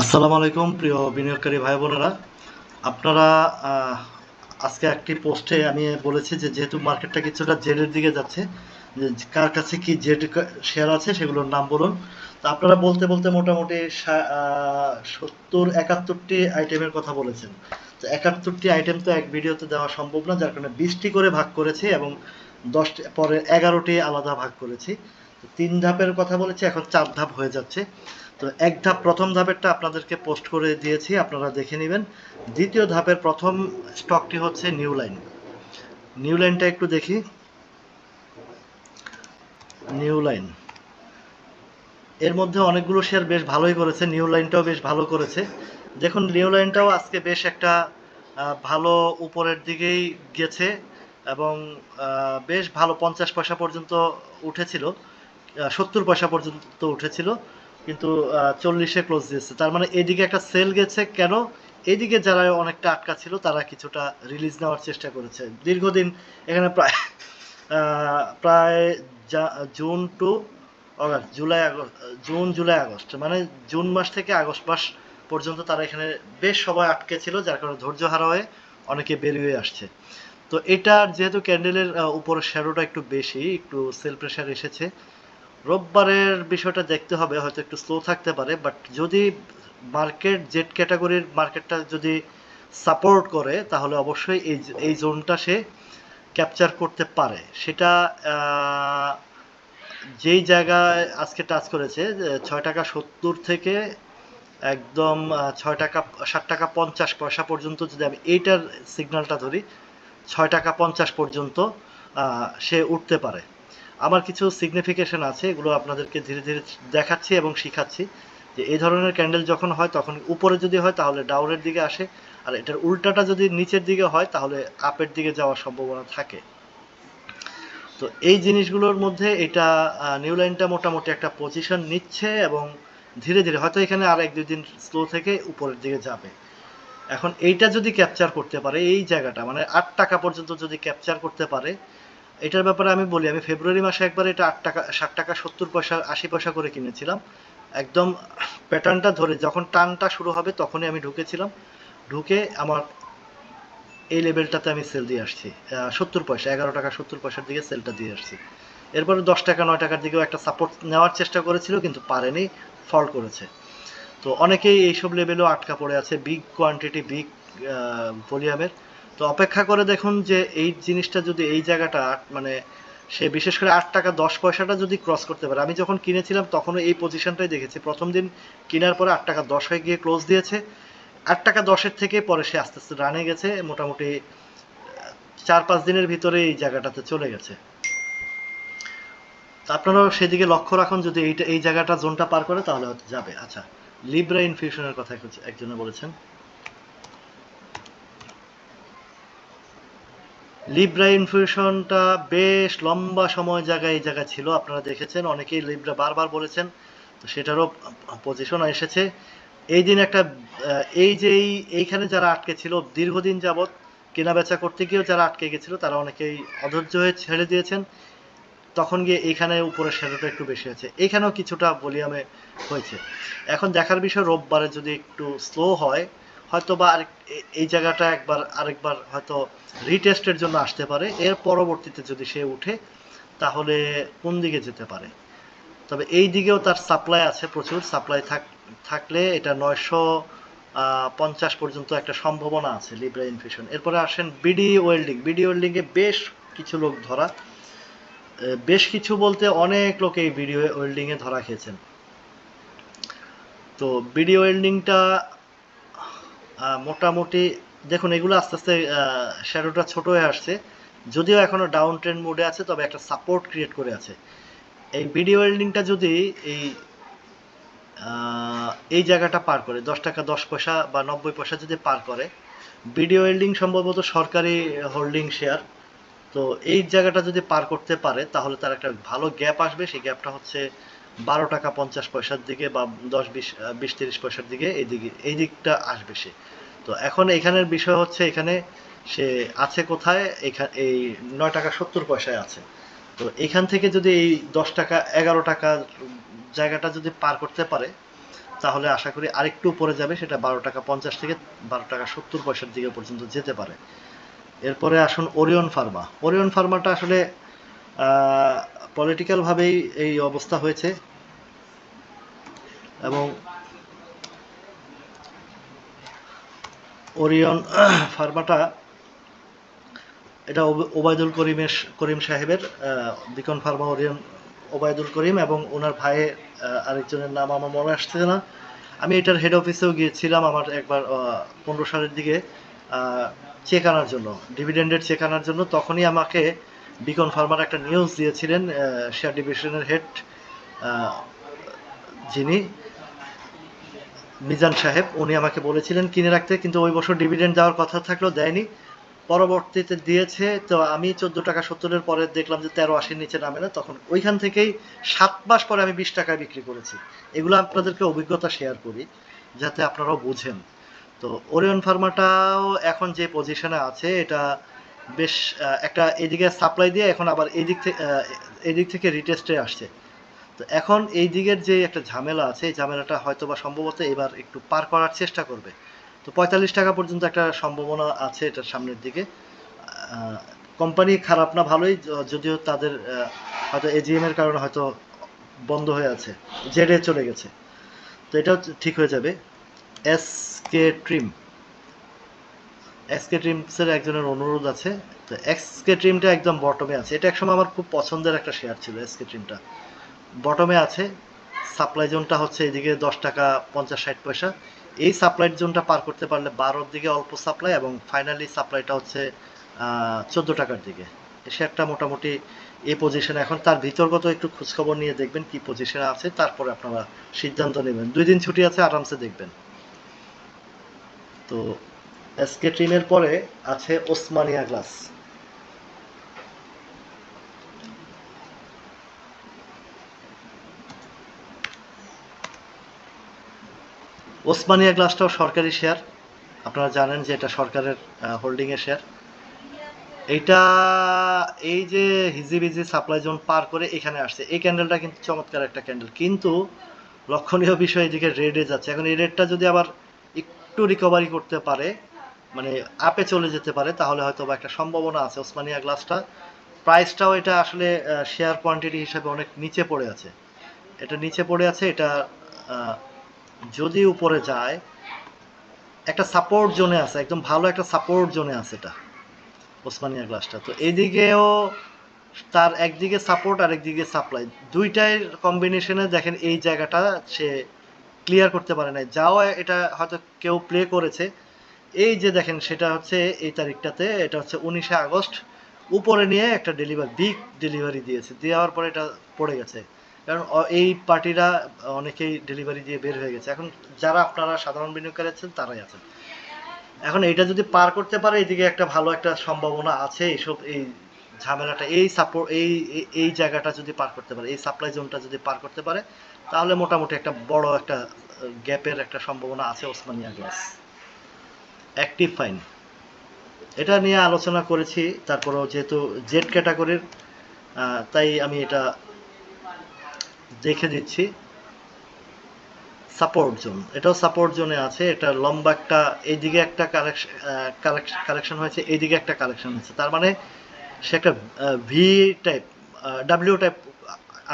আসসালামু আলাইকুম, প্রিয় বিনিয়োগকারী ভাই বোনেরা। আপনারা আজকে একটি পোস্টে আমি বলেছি যে যেহেতু মার্কেটটা কিছুটা জেডের দিকে যাচ্ছে, যে কার কাছে কি জেড শেয়ার আছে সেগুলোর নাম বলুন। তো আপনারা বলতে বলতে মোটামুটি সত্তর, একাত্তরটি আইটেমের কথা বলেছেন। তো একাত্তরটি আইটেম তো এক ভিডিওতে দেওয়া সম্ভব না, যার কারণে বিশটি করে ভাগ করেছি এবং দশটি, পরে এগারোটি আলাদা ভাগ করেছি। তিন ধাপের কথা বলেছি, এখন চার ধাপ হয়ে যাচ্ছে। তো এক ধাপ প্রথম ধাপেরটা আপনাদেরকে পোস্ট করে দিয়েছি, আপনারা দেখে নেবেন। দ্বিতীয় ধাপের প্রথম স্টকটি হচ্ছে নিউ লাইন। নিউ লাইনটা একটু দেখি। New line. এর মধ্যে অনেকগুলো শেয়ার বেশ ভালোই করেছে, নিউ লাইনটাও বেশ ভালো করেছে। দেখুন, নিউ লাইনটাও আজকে বেশ একটা ভালো উপরের দিকেই গেছে এবং বেশ ভালো পঞ্চাশ পয়সা পর্যন্ত উঠেছিল সত্তর পয়সা পর্যন্ত উঠেছিল। কিন্তু চল্লিশে ক্লোজ দিয়েছে। তার মানে এদিকে একটা সেল গেছে কেন? এইদিকে যারা অনেকটা আটকা ছিল, তারা কিছুটা রিলিজ নেওয়ার চেষ্টা করেছে। দীর্ঘদিন এখানে প্রায় প্রায় June to August July August, June, July August মানে জুন মাস থেকে আগস্ট মাস পর্যন্ত তারা এখানে বেশ সবাই আটকে ছিল, যার কারণে ধৈর্য হারা হয়ে অনেকে বেরিয়ে আসছে। তো এটার যেহেতু ক্যান্ডেলের উপরের শ্যাডোটা একটু বেশি, একটু সেল প্রেশার এসেছে রোববারের বিষয়টা দেখতে হবে, হয়তো একটু স্লো থাকতে পারে বাট যদি মার্কেট জেড ক্যাটাগরির মার্কেটটা যদি সাপোর্ট করে, তাহলে অবশ্যই এই এই জোনটা সে ক্যাপচার করতে পারে। সেটা যেই জায়গায় আজকে টাচ করেছে ছয় টাকা সত্তর থেকে একদম ছয় টাকা, ষাট টাকা পঞ্চাশ পয়সা পর্যন্ত যদি আমি এইটার সিগন্যালটা ধরি, ছয় টাকা পঞ্চাশ পর্যন্ত সে উঠতে পারে। আমার কিছু সিগনিফিকেশন আছে, এগুলো আপনাদেরকে ধীরে ধীরে দেখাচ্ছি এবং শিখাচ্ছি যে এই ধরনের ক্যান্ডেল যখন হয়, তখন উপরে যদি হয়, তাহলে ডাউনের দিকে আসে, আর এটার উল্টাটা যদি নিচের দিকে হয়, তাহলে আপের দিকে যাওয়ার সম্ভাবনা থাকে। তো এই জিনিসগুলোর মধ্যে এটা নিউ লাইনটা মোটামুটি একটা পজিশন নিচ্ছে এবং ধীরে ধীরে হয়তো এখানে আর এক, দুই দিন স্লো থেকে উপরের দিকে যাবে। এখন এইটা যদি ক্যাপচার করতে পারে, এই জায়গাটা মানে আট টাকা পর্যন্ত যদি ক্যাপচার করতে পারে এটার ব্যাপারে আমি বলি, আমি ফেব্রুয়ারি মাসে একবার এটা আট টাকা, ষাট টাকা, সত্তর পয়সা, আশি পয়সা করে কিনেছিলাম। একদম প্যাটার্নটা ধরে যখন টানটা শুরু হবে তখনই আমি ঢুকেছিলাম। ঢুকে আমার এই লেভেলটাতে আমি সেল দিয়ে আসছি। সত্তর পয়সা, এগারো টাকা, সত্তর পয়সার দিকে সেলটা দিয়ে আসছি। এরপরে দশ টাকা, নয় টাকার দিকেও একটা সাপোর্ট নেওয়ার চেষ্টা করেছিল, কিন্তু পারেনি ফল করেছে। তো অনেকেই এইসব লেভেলেও আটকা পড়ে আছে বিগ কোয়ান্টিটি বিগ ভলিউমের তো অপেক্ষা করে দেখুন যে এই জিনিসটা যদি এই জায়গাটা মানে সে বিশেষ করে আট টাকা, দশ পয়সাটা যদি ক্রস করতে পারে। আমি যখন কিনেছিলাম তখনও এই পজিশনটাই দেখেছি। প্রথম দিন কেনার পরে আট টাকা দশ হয়ে গিয়ে ক্লোজ দিয়েছে। আট টাকা দশের থেকে পরে সে আস্তে আস্তে রানে গেছে। মোটামুটি চার পাঁচ দিনের ভিতরে এই জায়গাটাতে চলে গেছে। আপনারাও সেদিকে লক্ষ্য রাখুন। যদি এইটা এই জায়গাটা জোনটা পার করে তাহলে যাবে। আচ্ছা লিব্রা ইনফিউশনের কথা একজনে বলেছেন। লিব্রা ইনফিউশনটা বেশ লম্বা সময় জায়গায় এই জায়গায় ছিল। আপনারা দেখেছেন, অনেকেই লিব্রা বারবার বলেছেন, তো সেটারও পজিশন এসেছে। এই দিন একটা এই যে এই, এইখানে যারা আটকে ছিল, দীর্ঘদিন যাবৎ কেনা বেচা করতে গিয়েও যারা আটকে গেছিল, তারা অনেকেই অধৈর্য হয়ে ছেড়ে দিয়েছেন। তখন গিয়ে এইখানে উপরের শ্যাডোটা একটু বেশি আছে। এখানেও কিছুটা ভলিউমে হয়েছে। এখন দেখার বিষয়, রোববারে যদি একটু স্লো হয় হয়তো বা এই জায়গাটা একবার, আরেকবার হয়তো রিটেস্টের জন্য আসতে পারে। এর পরবর্তীতে যদি সে উঠে, তাহলে কোন দিকে যেতে পারে? তবে এই দিকেও তার সাপ্লাই আছে প্রচুর। সাপ্লাই থাক থাকলে এটা নয়শো পঞ্চাশ পর্যন্ত একটা সম্ভাবনা আছে লিব্রা ইনফিউশন এরপরে আসেন বিডি ওয়েল্ডিং বিডি ওয়েল্ডিংয়ে বেশ কিছু লোক ধরা। বেশ কিছু বলতে অনেক লোক এই ভিডিও ওয়েল্ডিং এ ধরা খেয়েছেন। তো ভিডিও ওয়েল্ডিংটা মোটামুটি দেখুন, এগুলো আস্তে আস্তে শ্যাডোটা ছোট হয়ে আসছে। যদিও এখনও ডাউন ট্রেন্ড মোডে আছে, তবে একটা সাপোর্ট ক্রিয়েট করে আছে। এই ভিডিও ওয়েল্ডিংটা যদি এই এই জায়গাটা পার করে, দশ টাকা, দশ পয়সা বা নব্বই পয়সা যদি পার করে ভিডিও ওয়েল্ডিং সম্ভবত সরকারি হোল্ডিং শেয়ার তো এই জায়গাটা যদি পার করতে পারে, তাহলে তার একটা ভালো গ্যাপ আসবে। সেই গ্যাপটা হচ্ছে বারো টাকা পঞ্চাশ পয়সার দিকে বা দশ, বিশ বিশ, তিরিশ পয়সার দিকে এই দিকে, এই দিকটা আসবে সে। তো এখন এখানের বিষয় হচ্ছে এখানে সে আছে কোথায়? এখানে এই নয় টাকা সত্তর পয়সায় আছে। তো এখান থেকে যদি এই দশ টাকা, এগারো টাকা জায়গাটা যদি পার করতে পারে, তাহলে আশা করি আরেকটু উপরে যাবে, সেটা বারো টাকা পঞ্চাশ থেকে বারো টাকা সত্তর পয়সার দিকে পর্যন্ত যেতে পারে। এরপরে আসুন ওরিয়ন ফার্মা। ওরিয়ন ফার্মাটা আসলে পলিটিক্যালভাবেই এই অবস্থা হয়েছে। এবং ওরিয়ন ফার্মাটা, এটা ওব- ওবায়দুল করিমের করিম সাহেবের Beacon Pharma Orion Obaidul Karim এবং ওনার ভাইয়ের আরেকজনের নাম আমার মনে আসছে না। আমি এটার হেড অফিসেও গিয়েছিলাম আমার একবার পনেরো সালের দিকে চেক আনার জন্য ডিভিডেন্ডের চেক আনার জন্য। তখনই আমাকে বিকন ফার্মার একটা নিউজ দিয়েছিলেন শেয়ার ডিভিশনের হেড যিনি মিজান সাহেব, উনি আমাকে বলেছিলেন কিনে রাখতে, কিন্তু ওই বছর ডিভিডেন্ড দেওয়ার কথা থাকলেও দেয়নি। পরবর্তীতে দিয়েছে, তো আমি চোদ্দ টাকা সত্তরের পরে দেখলাম যে তেরো আশির নিচে নামে না তখন ওইখান থেকেই সাত মাস পরে আমি বিশ টাকায় বিক্রি করেছি। এগুলো আপনাদেরকে অভিজ্ঞতা শেয়ার করি, যাতে আপনারাও বুঝেন। তো ওরিয়ন ফার্মাটাও এখন যে পজিশনে আছে, এটা বেশ একটা এদিকে সাপ্লাই দিয়ে এখন আবার এদিক থেকে এদিক থেকে রিটেস্টে আসছে। তো এখন এই দিকের যে একটা ঝামেলা আছে, এই ঝামেলাটা হয়তো বা সম্ভবত এবার একটু পার করার চেষ্টা করবে। তো পঁয়তাল্লিশ টাকা পর্যন্ত একটা সম্ভাবনা আছে এটার সামনের দিকে। কোম্পানি খারাপ না ভালোই যদিও তাদের হয়তো এজিএম এর কারণে হয়তো বন্ধ হয়ে আছে জেডে চলে গেছে। তো এটাও ঠিক হয়ে যাবে। S K Trim S K ট্রিমসের একজনের অনুরোধ আছে। তো এক্স কে ট্রিমটা একদম বটমে আছে। এটা একসময় আমার খুব পছন্দের একটা শেয়ার ছিল এস কে ট্রিমটা বটমে আছে। সাপ্লাই জোনটা হচ্ছে এদিকে দশ টাকা পঞ্চাশ ষাট পয়সা। এই সাপ্লাই জোনটা পার করতে পারলে বারোর দিকে অল্প সাপ্লাই এবং ফাইনালি সাপ্লাইটা হচ্ছে চোদ্দ টাকার দিকে। শেয়ারটা মোটামুটি এই পজিশনে এখন তার ভিতরগত একটু খোঁজখবর নিয়ে দেখবেন কি পজিশনে আছে। তারপরে আপনারা সিদ্ধান্ত নেবেন। দুই দিন ছুটি আছে, আরামসে দেখবেন। তো এসকে পরে আছে ওসমানিয়া গ্লাস। ওসমানিয়া গ্লাসটাও সরকারি শেয়ার। আপনারা জানেন যে এটা সরকারের হোল্ডিং এর শেয়ার। এইটা, এই যে হিজিবিজি সাপ্লাই জোন পার করে এখানে আসছে। এই ক্যান্ডেলটা কিন্তু চমৎকার একটা ক্যান্ডেল। কিন্তু লক্ষণীয় বিষয় এদিকে রেডে যাচ্ছে। এখন এই রেডটা যদি আবার একটু রিকভারি করতে পারে মানে আপে চলে যেতে পারে, তাহলে হয়তো বা একটা সম্ভাবনা আছে। ওসমানিয়া গ্লাসটা প্রাইসটাও এটা আসলে শেয়ার কোয়ান্টিটি হিসাবে অনেক নিচে পড়ে আছে। এটা নিচে পড়ে আছে, এটা যদি উপরে যায়, একটা সাপোর্ট জোনে আছে, একদম ভালো একটা সাপোর্ট জোনে আছে এটা, ওসমানিয়া গ্লাসটা। তো এইদিকেও তার একদিকে সাপোর্ট আর একদিকে সাপ্লাই দুইটাই কম্বিনেশনে দেখেন এই জায়গাটা সে ক্লিয়ার করতে পারে নাই। যাও, এটা হয়তো কেউ প্লে করেছে এই যে দেখেন, সেটা হচ্ছে এই তারিখটাতে, এটা হচ্ছে উনিশে আগস্ট। উপরে নিয়ে একটা ডেলিভারি বিগ ডেলিভারি দিয়েছে। দেওয়ার পরে এটা পড়ে গেছে। কারণ এই পার্টিরা অনেকেই ডেলিভারি দিয়ে বের হয়ে গেছে। এখন যারা আপনারা সাধারণ বিনিয়োগকারী আছেন, তারাই আছেন। এখন এটা যদি পার করতে পারে, এদিকে একটা ভালো একটা সম্ভাবনা আছে এইসব, এই ঝামেলাটা, এই সাপোর্ট এই, এই- জায়গাটা যদি পার করতে পারে, এই সাপ্লাই জোনটা যদি পার করতে পারে, তাহলে মোটামুটি একটা বড় একটা গ্যাপের একটা সম্ভাবনা আছে ওসমানিয়া গ্লাস অ্যাক্টিভ ফাইন এটা নিয়ে আলোচনা করেছি তারপরেও যেহেতু জেড ক্যাটাগরির তাই আমি এটা দেখে দিচ্ছি। সাপোর্ট জোন এটাও সাপোর্ট জোনে আছে, এটা লম্বা একটা, এইদিকে একটা কালেকশন কালেকশন হয়েছে, এইদিকে একটা কালেকশন হয়েছে। তার মানে সে একটা ভি টাইপ ডাব্লিউ টাইপ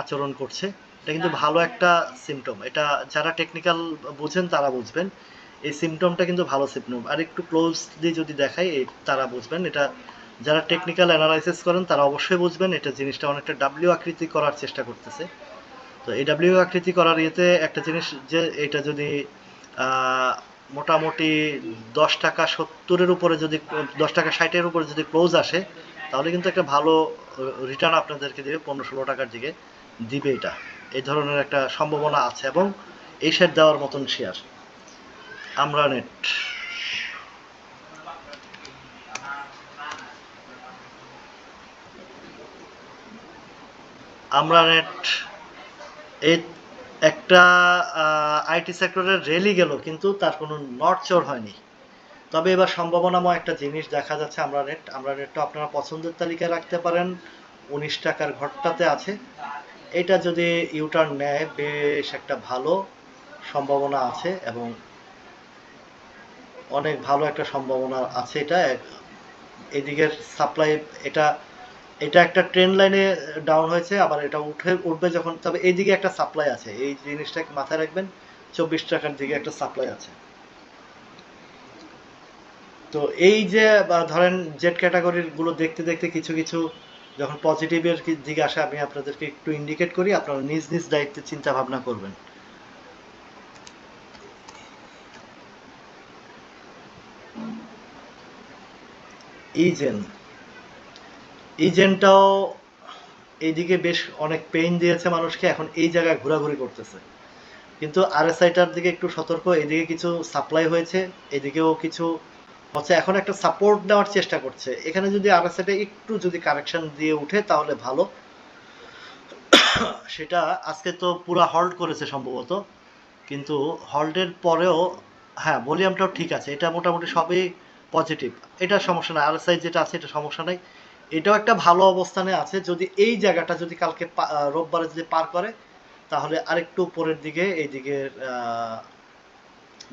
আচরণ করছে। এটা কিন্তু ভালো একটা সিমটম এটা যারা টেকনিক্যাল বুঝেন তারা বুঝবেন। এই সিমটমটা কিন্তু ভালো সিমটম আর একটু ক্লোজলি যদি দেখাই তারা বুঝবেন, এটা যারা টেকনিক্যাল অ্যানালাইসিস করেন, তারা অবশ্যই বুঝবেন, এটা জিনিসটা অনেকটা ডাব্লিউ আকৃতি করার চেষ্টা করতেছে। তো এই ডাব্লিউ আকৃতি করার ইয়েতে একটা জিনিস যে, এটা যদি মোটামুটি দশ টাকা সত্তরের উপরে যদি, দশ টাকা ষাটের উপরে যদি ক্লোজ আসে, তাহলে কিন্তু একটা ভালো রিটার্ন আপনাদেরকে দেবে, পনেরো ষোলো টাকার দিকে দিবে এটা। এই ধরনের একটা সম্ভাবনা আছে এবং এই শেয়ার দেওয়ার মতন শেয়ার আমরা নেট। আমরা নেট। এই একটা আইটি সেক্টরের রেলি গেল, কিন্তু তার কোনো নড়চড় হয়নি। তবে এবার সম্ভাবনাময় একটা জিনিস দেখা যাচ্ছে, আমরা নেট, আমরা নেটটা আপনারা পছন্দের তালিকায় রাখতে পারেন। উনিশ টাকার ঘরটাতে আছে। এটা যদি ইউটার্ন নেয়, বেশ একটা ভালো সম্ভাবনা আছে এবং অনেক ভালো একটা সম্ভাবনা আছে এটা। এদিকের সাপ্লাই এটা এটা একটা ট্রেন লাইনে ডাউন হয়েছে, আবার এটা উঠে, উঠবে যখন, তবে এইদিকে একটা সাপ্লাই আছে। এই জিনিসটা মাথায় রাখবেন, চব্বিশ টাকার দিকে একটা সাপ্লাই আছে। তো এই যে ধরেন জেড ক্যাটাগরিরগুলো দেখতে দেখতে কিছু কিছু যখন পজিটিভের দিকে আসে, আমি আপনাদেরকে একটু ইন্ডিকেট করি, আপনারা নিজ নিজ দায়িত্বে চিন্তা ভাবনা করবেন। ইজেন ইজেনটাও এইদিকে বেশ অনেক পেইন দিয়েছে মানুষকে, এখন এই জায়গায় ঘোরাঘুরি করতেছে। কিন্তু আরএসআইটার দিকে একটু সতর্ক এদিকে কিছু সাপ্লাই হয়েছে এদিকেও কিছু হচ্ছে, এখন একটা সাপোর্ট দেওয়ার চেষ্টা করছে। এখানে যদি আরএসআইটা একটু যদি কারেকশন দিয়ে উঠে, তাহলে ভালো। সেটা আজকে তো পুরো হল্ট করেছে সম্ভবত। কিন্তু হল্টের পরেও হ্যাঁ ভলিউমটাও ঠিক আছে। এটা মোটামুটি সবই পজিটিভ এটা সমস্যা নাই। আরএসআই যেটা আছে, এটা সমস্যা নাই। এটাও একটা ভালো অবস্থানে আছে। যদি এই জায়গাটা যদি কালকে রোববারে যদি পার করে, তাহলে আরেকটু উপরের দিকে এই দিকে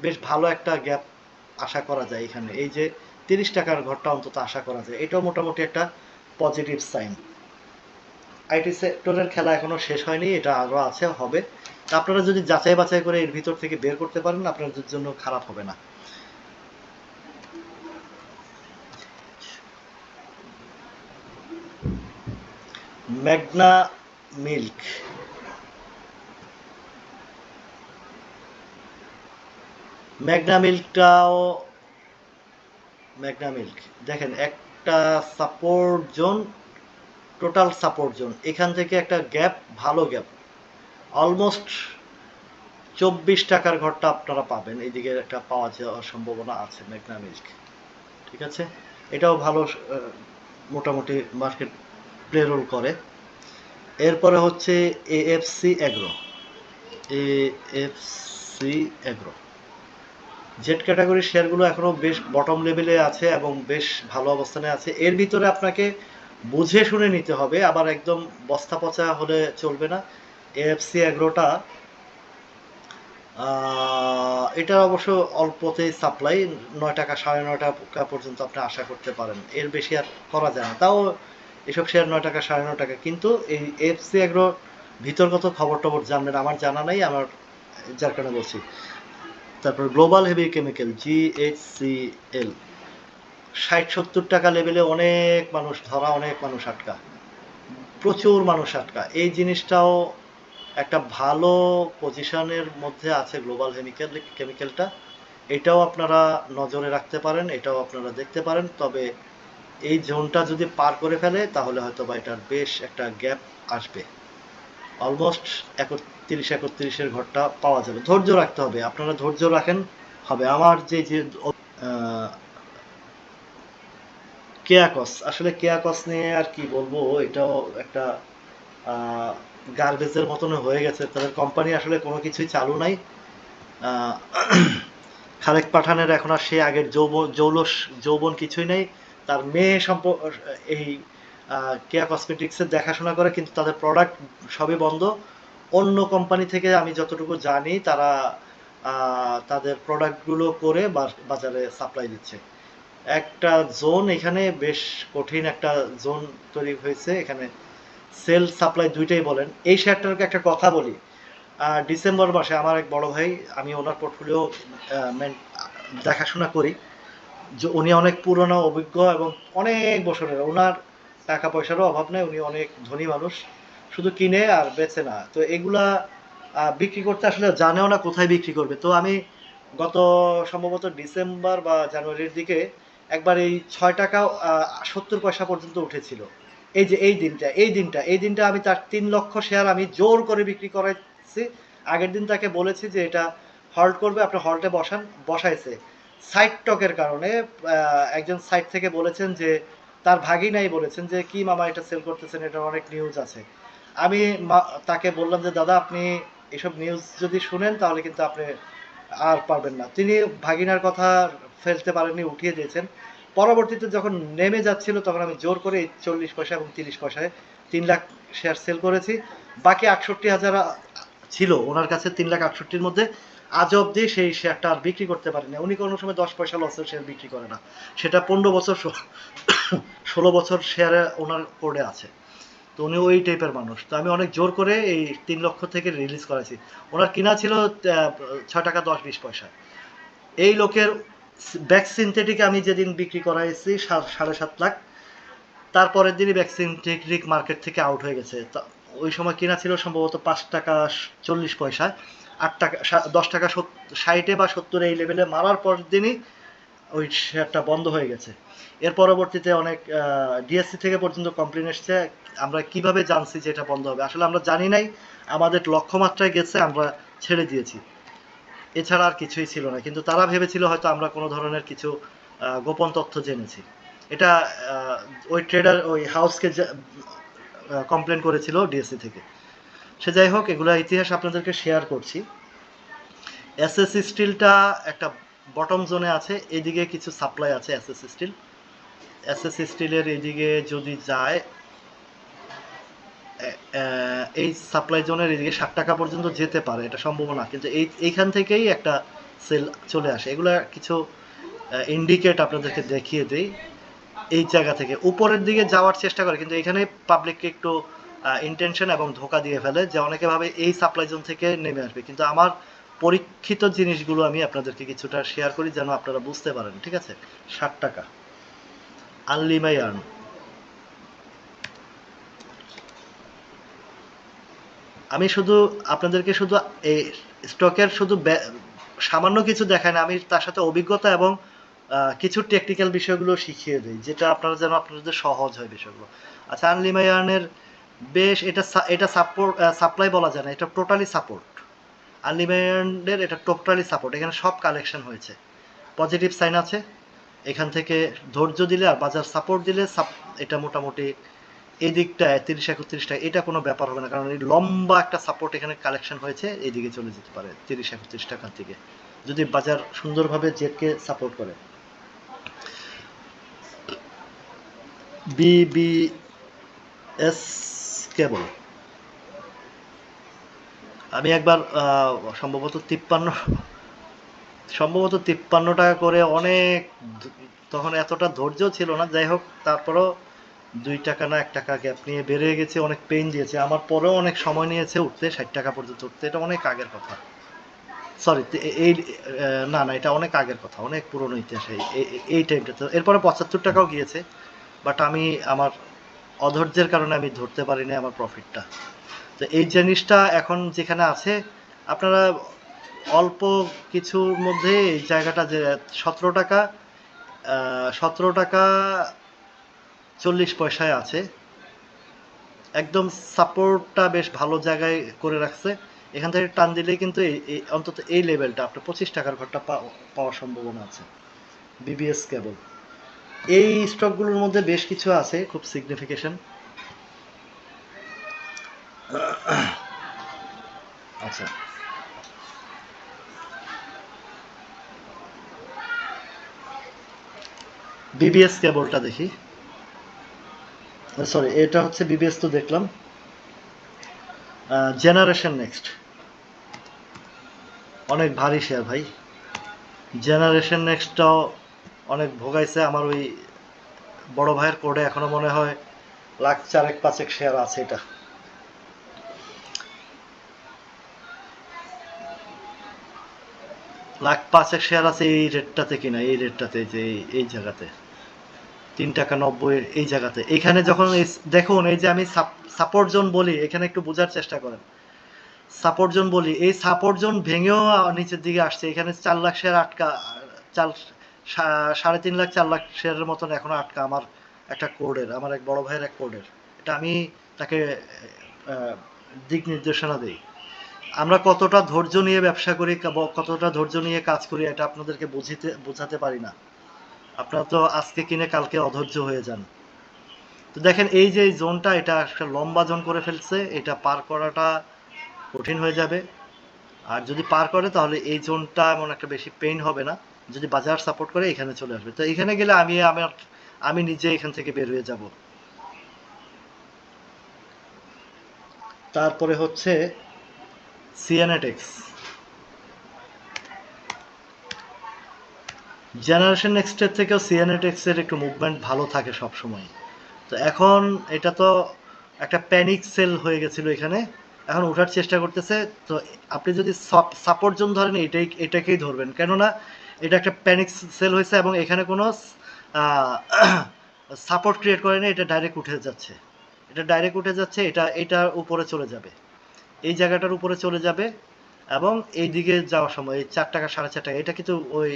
বেশ ভালো একটা গ্যাপ আশা করা যায় এখানে। এই যে তিরিশ টাকার ঘরটা অন্তত আশা করা যায়। এটাও মোটামুটি একটা পজিটিভ সাইন আইটি সেক্টরের খেলা এখনও শেষ হয়নি, এটা আরও আছে, হবে। আপনারা যদি যাচাই বাছাই করে এর ভিতর থেকে বের করতে পারেন, আপনাদের জন্য খারাপ হবে না। Magna Milk. ম্যাগনা মিল্কটাও, ম্যাগনা মিল্ক। দেখেন, একটা support zone total support zone এখান থেকে একটা গ্যাপ ভালো গ্যাপ অলমোস্ট চব্বিশ টাকার ঘরটা আপনারা পাবেন। এইদিকে একটা পাওয়া যাওয়ার সম্ভাবনা আছে ম্যাগনা মিল্ক। ঠিক আছে? এটাও ভালো মোটামুটি মার্কেট প্লে রোল করে। এরপরে হচ্ছে AFC Agro AFC Agro Z ক্যাটাগরির শেয়ারগুলো এখনও বেশ বটম লেভেলে আছে এবং বেশ ভালো অবস্থানে আছে। এর ভিতরে আপনাকে বুঝে শুনে নিতে হবে, আবার একদম বস্তা পচা হলে চলবে না। এএফসি অ্যাগ্রোটা এটা অবশ্য অল্পতেই সাপ্লাই নয় টাকা, সাড়ে নয় টাকা পর্যন্ত আপনি আশা করতে পারেন। এর বেশি আর করা যায় না। তাও এসব শেয়ার নয় টাকা, সাড়ে নয় টাকা। কিন্তু এই এফসি অ্যাগ্রো ভিতরগত খবর টবর জানবেন, আমার জানা নাই, আমার যার কারণে বলছি। তারপর গ্লোবাল হেভি কেমিক্যাল জিএইচসিএল ষাট, সত্তর টাকা লেভেলে অনেক মানুষ, ধরা অনেক মানুষ আটকা। প্রচুর মানুষ আটকা। এই জিনিসটাও একটা ভালো পজিশনের মধ্যে আছে গ্লোবাল কেমিক্যাল কেমিক্যালটা এটাও আপনারা নজরে রাখতে পারেন, এটাও আপনারা দেখতে পারেন। তবে এই জোনটা যদি পার করে ফেলে, তাহলে হয়তো বা এটার বেশ একটা গ্যাপ আসবে। অলমোস্ট একত্রিশ একত্রিশের ঘরটা পাওয়া যাবে। ধৈর্য রাখতে হবে। আপনারা ধৈর্য রাখেন। হবে আমার যে যে কেয়াকস। আসলে কেয়াকস নিয়ে আর কি বলব, এটাও একটা গার্বেজের মতন হয়ে গেছে। তাদের কোম্পানি আসলে কোনো কিছুই চালু নাই। খালেক পাঠানের এখন আর সে আগের যৌবন জৌলস যৌবন কিছুই নেই। তার মেয়ে এই কেয়া কসমেটিক্সের দেখাশোনা করে, কিন্তু তাদের প্রোডাক্ট সবই বন্ধ। অন্য কোম্পানি থেকে আমি যতটুকু জানি, তারা তাদের প্রোডাক্টগুলো করে বাজারে সাপ্লাই দিচ্ছে। একটা জোন এখানে বেশ কঠিন একটা জোন তৈরি হয়েছে। এখানে সেল সাপ্লাই দুইটাই বলেন। এই শেয়ারটাকে একটা কথা বলি। ডিসেম্বর মাসে আমার এক বড় ভাই, আমি ওনার পোর্টফোলিও দেখাশোনা করি। যে উনি অনেক পুরনো, অভিজ্ঞ এবং অনেক বছরের। ওনার টাকা পয়সারও অভাব নেই, উনি অনেক ধনী মানুষ। শুধু কিনে আর বেচে না। তো এগুলা বিক্রি করতে আসলে জানেও না কোথায় বিক্রি করবে। তো আমি গত সম্ভবত ডিসেম্বর বা জানুয়ারির দিকে একবার এই ছয় টাকা সত্তর পয়সা পর্যন্ত উঠেছিল। এই যে এই দিনটা এই দিনটা এই দিনটা আমি তার তিন লক্ষ শেয়ার আমি জোর করে বিক্রি করাইছি। আগের দিন তাকে বলেছি যে এটা হল্ট করবে, আপনি হল্টে বসান, বসাইছে। সাইট টকের কারণে একজন সাইট থেকে বলেছেন যে, তার ভাগিনাই বলেছেন যে, কি মামা এটা সেল করতেছেন? এটা অনেক নিউজ আছে। আমি তাকে বললাম যে, দাদা, আপনি এসব নিউজ যদি শুনেন, তাহলে কিন্তু আপনি আর পারবেন না। তিনি ভাগিনার কথা ফেলতে পারেননি, উঠিয়ে দিয়েছেন। পরবর্তীতে যখন নেমে যাচ্ছিল, তখন আমি জোর করে চল্লিশ পয়সা এবং তিরিশ পয়সায় তিন লাখ শেয়ার সেল করেছি। বাকি আটষট্টি হাজার ছিল, ওনার কাছে তিন লাখ আটষট্টির মধ্যে। আজ অবধি সেই শেয়ারটা আর বিক্রি করতে পারেনি। উনি কোনো সময় দশ পয়সা লসের শেয়ার বিক্রি করে না। সেটা পনেরো বছর ষোলো বছর শেয়ারে ওনার কোডে আছে। তো উনি ওই টাইপের মানুষ। তো আমি অনেক জোর করে এই তিন লক্ষ থেকে রিলিজ করেছি ওনার কিনা ছিল ছয় টাকা দশ বিশ পয়সা। এই লোকের ব্যাক সিনথেটিক আমি যেদিন বিক্রি করাইছি সাড়ে সাত লাখ। তারপরের দিনই ব্যাক সিনথেটিক মার্কেট থেকে আউট হয়ে গেছে। ওই সময় কিনা ছিল সম্ভবত পাঁচ টাকা চল্লিশ পয়সা। আট টাকা দশ টাকা ষাটে বা সত্তরে এই লেভেলে মারার পর দিনই ওই শেয়ারটা বন্ধ হয়ে গেছে। এর পরবর্তীতে অনেক ডিএসসি থেকে পর্যন্ত কমপ্লেন এসছে, আমরা কীভাবে জানছি যে এটা বন্ধ হবে? আসলে আমরা জানি নাই, আমাদের লক্ষ্যমাত্রায় গেছে, আমরা ছেড়ে দিয়েছি। এছাড়া আর কিছুই ছিল না, কিন্তু তারা ভেবেছিল হয়তো আমরা কোনো ধরনের কিছু গোপন তথ্য জেনেছি। এটা ওই ট্রেডার ওই হাউসকে কমপ্লেন করেছিল ডিএসসি থেকে। সে যাই হোক, এগুলো ইতিহাস আপনাদেরকে শেয়ার করছি। এসএসসি স্টিলটা একটা বটম জোনে আছে, এদিকে কিছু সাপ্লাই আছে এসএসসি স্টিল এসএসসি স্টিলের এদিকে যদি যায় এই সাপ্লাই জোনের এদিকে ষাট টাকা পর্যন্ত যেতে পারে, এটা সম্ভব না কিন্তু এই, এইখান থেকেই একটা সেল চলে আসে। এগুলা কিছু ইন্ডিকেট আপনাদেরকে দেখিয়ে দেই। এই জায়গা থেকে। উপরের দিকে যাওয়ার চেষ্টা করে, কিন্তু এখানে পাবলিককে একটু ইন্টেনশন এবং ধোকা দিয়ে ফেলে যে অনেকে ভাবে এই সাপ্লাই জোন থেকে নেমে আসবে। কিন্তু আমার পরীক্ষিত জিনিসগুলো আমি আপনাদেরকে কিছুটা শেয়ার করি যেন আপনারা বুঝতে পারেন, ঠিক আছে? ষাট টাকা। আনলিমাই আর্ন আমি শুধু আপনাদেরকে শুধু এই স্টকের শুধু সামান্য কিছু দেখায় না, আমি তার সাথে অভিজ্ঞতা এবং কিছু টেকনিক্যাল বিষয়গুলো শিখিয়ে দিই, যেটা আপনারা যেন আপনাদের সহজ হয় বিষয়গুলো। আচ্ছা আনলিমায়ানের বেশ, এটা এটা সাপোর্ট সাপ্লাই বলা যায় না, এটা টোটালি সাপোর্ট আনলিমায়ানের এটা টোটালি সাপোর্ট এখানে সব কালেকশন হয়েছে। পজিটিভ সাইন আছে। এখান থেকে ধৈর্য দিলে আর বাজার সাপোর্ট দিলে এটা মোটামুটি এই দিকটায় তিরিশ একত্রিশ টাকা এটা কোনো ব্যাপার হবে না। কারণ এই লম্বা একটা সাপোর্ট এখানে কালেকশন হয়েছে এইদিকে চলে যেতে পারে তিরিশ একত্রিশ টাকার দিকে যদি বাজার সুন্দরভাবে জেটকে সাপোর্ট করে। বিবিএস কেবল আমি একবার সম্ভবত তিপ্পান্ন সম্ভবত তিপ্পান্ন টাকা করে অনেক তখন এতটা ধৈর্য ছিল না। যাই হোক, তারপরও দুই টাকা না এক টাকা গ্যাপ নিয়ে বেড়ে গেছে, অনেক পেন দিয়েছে। আমার পরেও অনেক সময় নিয়েছে উঠতে, ষাট টাকা পর্যন্ত উঠতে। এটা অনেক আগের কথা। সরি এই না না, এটা অনেক আগের কথা, অনেক পুরনো ইতিহাস। এই- এই টাইমটাতে এরপরে পঁচাত্তর টাকাও গিয়েছে বাট আমি আমার অধৈর্যের কারণে আমি ধরতে পারিনি আমার প্রফিটটা তো এই জিনিসটা এখন যেখানে আছে, আপনারা অল্প কিছুর মধ্যে এই জায়গাটা যে সতেরো টাকা সতেরো টাকা চল্লিশ পয়সায় আছে। একদম সাপোর্টটা বেশ ভালো জায়গায় করে রাখছে। এখান থেকে টান দিলেই কিন্তু এই অন্তত এই লেভেলটা আপনার পঁচিশ টাকার ঘরটা পাওয়া পাওয়ার সম্ভাবনা আছে। বিবিএস কেবল এই স্টকগুলোর মধ্যে বেশ কিছু আছে, খুব সিগনিফিকেশন আচ্ছা। বিবিএস কেবলটা দেখি। সরি এটা হচ্ছে বিবিএস তো দেখলাম। জেনারেশন নেক্সট অনেক ভারী শেয়ার ভাই। জেনারেশন নেক্সটটাও অনেক ভোগাইছে। আমার ওই বড় ভাইয়ের কোডে এখনও মনে হয় লাখ চারেক, পাঁচেক শেয়ার আছে এটা। লাখ, পাঁচেক শেয়ার আছে এই রেটটাতে কিনা, এই রেটটাতে যে এই- জায়গাতে। তিন টাকা নব্বই, এই জায়গাতে। এখানে যখন দেখুন, এই যে আমি সাপোর্ট জোন বলি, এখানে একটু বোঝার চেষ্টা করেন। সাপোর্ট জোন বলি, এই সাপোর্ট জোন ভেঙেও নিচের দিকে আসছে। এখানে চার লাখ শেয়ার আটকা, চার সাড়ে তিন লাখ, চার লাখ শেয়ারের মতন এখনও আটকা আমার একটা কোডের আমার এক বড় ভাইয়ের এক কোডের এটা আমি তাকে দিক নির্দেশনা দিই। আমরা কতটা ধৈর্য নিয়ে ব্যবসা করি কতটা ধৈর্য নিয়ে কাজ করি, এটা আপনাদেরকে বুঝিতে, বোঝাতে পারি না। আপনারা তো আজকে কিনে কালকে অধৈর্য হয়ে যান। তো দেখেন, এই যে জোনটা, এটা একটা লম্বা জোন করে ফেলছে, এটা পার করাটা কঠিন হয়ে যাবে। আর যদি পার করে, তাহলে এই জোনটা এমন একটা বেশি পেইন হবে না। যদি বাজার সাপোর্ট করে, এখানে চলে আসবে। তো এখানে গেলে আমি আমার, আমি নিজে এখান থেকে বের হয়ে যাব। তারপরে হচ্ছে সিএনএটেক্স জেনারেশন নেক্সটের থেকেও সিএনএটেক্সের একটু মুভমেন্ট ভালো থাকে সব সময় তো এখন এটা তো একটা প্যানিক সেল হয়ে গেছিল এখানে। এখন ওঠার চেষ্টা করতেছে। তো আপনি যদি সাপোর্ট জোন ধরেন, এটাই, এটাকেই ধরবেন। কেননা এটা একটা প্যানিক সেল হয়েছে এবং এখানে কোনো সাপোর্ট ক্রিয়েট করেনি, এটা ডাইরেক্ট উঠে যাচ্ছে। এটা ডাইরেক্ট উঠে যাচ্ছে, এটা, এটার উপরে চলে যাবে। এই জায়গাটার উপরে চলে যাবে এবং এই দিকে যাওয়ার সময়, এই চার টাকা, সাড়ে চার টাকা, এটা কিন্তু ওই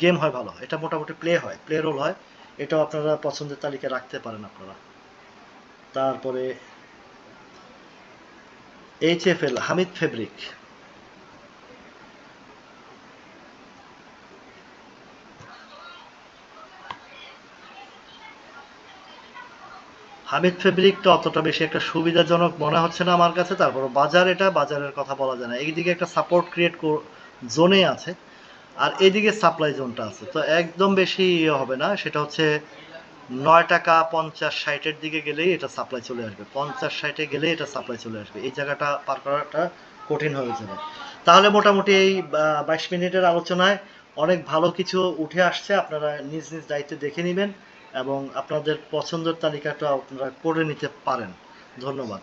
গেম হয় ভালো, এটা মোটামুটি প্লে হয় প্লে রোল হয়। এটাও আপনারা পছন্দের তালিকায় রাখতে পারেন আপনারা। তারপরে H F L Hamid fabric Hamid ফেব্রিকটা অতটা বেশি একটা সুবিধাজনক মনে হচ্ছে না আমার কাছে তারপর বাজার এটা, বাজারের কথা বলা যায় না। এইদিকে একটা সাপোর্ট ক্রিয়েট জোনে আছে, আর এদিকে সাপ্লাই জোনটা আছে। তো একদম বেশি ইয়ে হবে না, সেটা হচ্ছে নয় টাকা পঞ্চাশ ষাটের দিকে গেলেই এটা সাপ্লাই চলে আসবে। পঞ্চাশ ষাটে গেলেই এটা সাপ্লাই চলে আসবে। এই জায়গাটা পার করাটা কঠিন হয়ে যাবে। তাহলে মোটামুটি এই বাইশ মিনিটের আলোচনায় অনেক ভালো কিছু উঠে আসছে। আপনারা নিজ নিজ দায়িত্বে দেখে নেবেন। এবং আপনাদের পছন্দের তালিকাটাও আপনারা করে নিতে পারেন। ধন্যবাদ।